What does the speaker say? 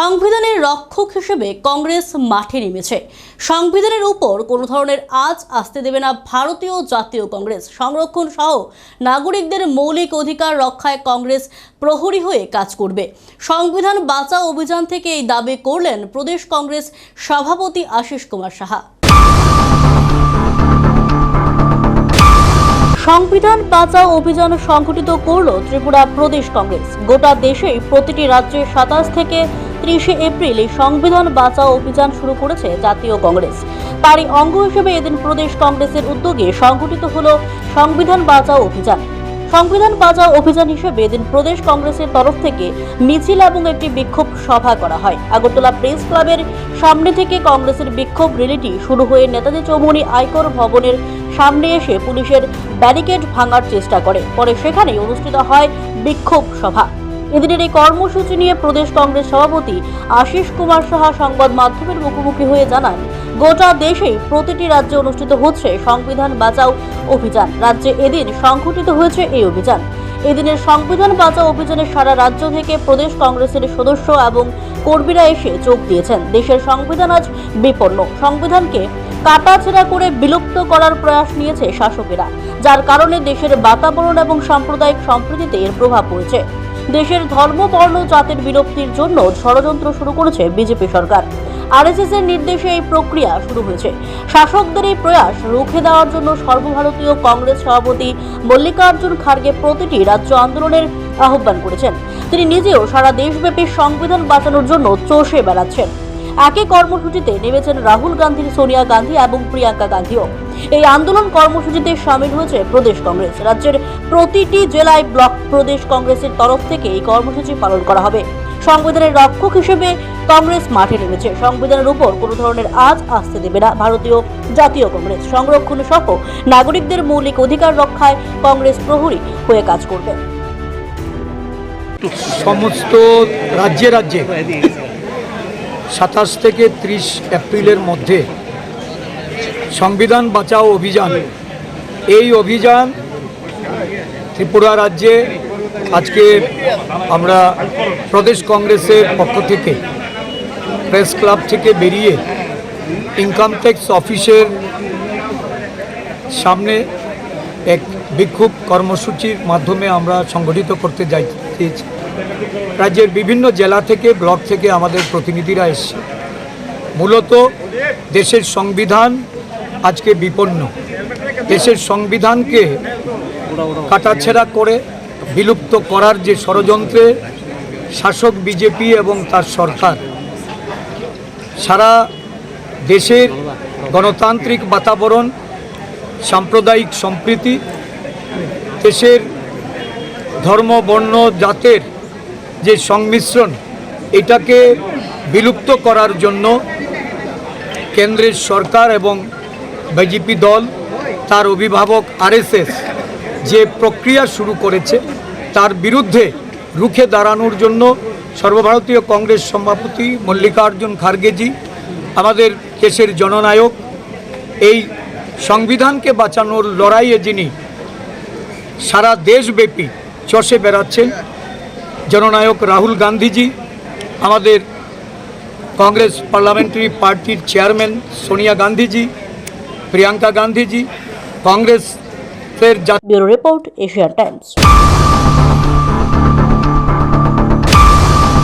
সংবিধানের রক্ষক হিসেবে কংগ্রেস মাঠে নেমেছে। সংবিধানের উপর কোনো ধরনের আজ আসতে দেবে না ভারতীয় জাতীয় কংগ্রেস। সংরক্ষণ সহ নাগরিকদের মৌলিক অধিকার রক্ষায় কংগ্রেস প্রহরী হয়ে কাজ করবে। সংবিধান বাঁচাও অভিযান থেকে এই দাবি করলেন প্রদেশ কংগ্রেস সভাপতি আশিস কুমার সাহা। সংবিধান বাঁচাও অভিযান সংগঠিত করল ত্রিপুরা প্রদেশ কংগ্রেস। গোটা দেশেই প্রতিটি রাজ্যে সাতাশ থেকে ত্রিশে এপ্রিল এই সংবিধান বাঁচাও অভিযান শুরু করেছে জাতীয় কংগ্রেস। তারই অঙ্গ হিসেবে এদিন প্রদেশ কংগ্রেসের উদ্যোগে সংগঠিত হল সংবিধান বাঁচাও অভিযান। সংবিধান বাঁচাও অভিযান হিসেবে এদিন প্রদেশ কংগ্রেসের তরফ থেকে মিছিল এবং একটি বিক্ষোভ সভা করা হয়। আগরতলা প্রেস ক্লাবের সামনে থেকে কংগ্রেসের বিক্ষোভ র্যালিটি শুরু হয়ে নেতাজি চৌমুনি আয়কর ভবনের সামনে এসে পুলিশের ব্যারিকেড ভাঙার চেষ্টা করে। পরে সেখানেই অনুষ্ঠিত হয় বিক্ষোভ সভা। এদিনের এই কর্মসূচি নিয়ে প্রদেশ কংগ্রেস সভাপতি আশিস কুমার সাহা সংবাদ মাধ্যমের মুখোমুখি হয়ে জানান, গোটা দেশেই প্রতিটি রাজ্যে অনুষ্ঠিত হচ্ছে সংবিধান বাঁচাও অভিযান। রাজ্যে এদিন সংঘটিত হয়েছে এই অভিযান। এদিনের সংবিধান বাঁচাও অভিযানে সারা রাজ্য থেকে প্রদেশ কংগ্রেসের সদস্য এবং কর্মীরা এসে যোগ দিয়েছেন। দেশের সংবিধান আজ বিপন্ন। সংবিধানকে কাটাছেড়া করে বিলুপ্ত করার প্রয়াস নিয়েছে শাসকেরা, যার কারণে দেশের বাতাবরণ এবং সাম্প্রদায়িক সম্প্রীতিতে এর প্রভাব পড়েছে। দেশের ধর্ম বর্ণ জাতের বিলুপ্তির জন্য ষড়যন্ত্র শুরু করেছে বিজেপি সরকার। আরএসএস এর নির্দেশে এই প্রক্রিয়া শুরু হয়েছে। শাসকদের এই প্রয়াস রুখে দেওয়ার জন্য সর্বভারতীয় কংগ্রেস সভাপতি মল্লিকার্জুন খার্গে প্রতিটি রাজ্য আন্দোলনের আহ্বান করেছেন। তিনি নিজেও সারা দেশব্যাপী সংবিধান বাঁচানোর জন্য চষে বেড়াচ্ছেন। একই কর্মসূচিতে নেমেছেন রাহুল গান্ধীর সোনিয়া গান্ধী এবং প্রিয়াঙ্কা গান্ধীও। এই আন্দোলন কর্মসূচিতে সামিল হয়েছে প্রদেশ কংগ্রেস। রাজ্যের প্রতিটি জেলায় ব্লক প্রদেশ কংগ্রেসের তরফ থেকে এই কর্মসূচি পালন করা হবে। সংবিধানের রক্ষক হিসেবে কংগ্রেস মাঠে নেমেছে। সংবিধানের উপর কোনো ধরনের আজ আসতে দেবে না ভারতীয় জাতীয় কংগ্রেস। সংরক্ষণ সহ নাগরিকদের মৌলিক অধিকার রক্ষায় কংগ্রেস প্রহরী হয়ে কাজ করবে। সমস্ত রাজ্যে রাজ্যে সাতাশ থেকে ত্রিশ এপ্রিলের মধ্যে সংবিধান বাঁচাও অভিযান। এই অভিযান ত্রিপুরা রাজ্যে আজকে আমরা প্রদেশ কংগ্রেসের পক্ষ থেকে, প্রেস ক্লাব থেকে বেরিয়ে ইনকাম ট্যাক্স অফিসের সামনে এক বিক্ষোভ কর্মসূচির মাধ্যমে আমরা সংগঠিত করতে যাইতেছি। রাজ্যের বিভিন্ন জেলা থেকে, ব্লক থেকে আমাদের প্রতিনিধিরা এসছে। মূলত দেশের সংবিধান আজকে বিপন্ন। দেশের সংবিধানকে কাটাছেড়া করে, বিলুপ্ত করার যে ষড়যন্ত্রে শাসক বিজেপি এবং তার সরকার, সারা দেশের গণতান্ত্রিক বাতাবরণ, সাম্প্রদায়িক সম্প্রীতি, দেশের ধর্ম, বর্ণ, জাতের যে সংমিশ্রণ, এটাকে বিলুপ্ত করার জন্য কেন্দ্রের সরকার এবং বিজেপি দল, তার অভিভাবক আরএসএস যে প্রক্রিয়া শুরু করেছে, তার বিরুদ্ধে রুখে দাঁড়ানোর জন্য সর্বভারতীয় কংগ্রেস সভাপতি মল্লিকার্জুন খার্গেজি, আমাদের দেশের জননায়ক, এই সংবিধানকে বাঁচানোর লড়াইয়ে যিনি সারা দেশব্যাপী চষে বেড়াচ্ছেন জননায়ক রাহুল গান্ধীজি, আমাদের কংগ্রেস পার্লামেন্টারি পার্টির চেয়ারম্যান সোনিয়া গান্ধীজি, প্রিয়াঙ্কা গান্ধীজি, কংগ্রেসের ব্যুরো রিপোর্ট, এশিয়ান টাইমস।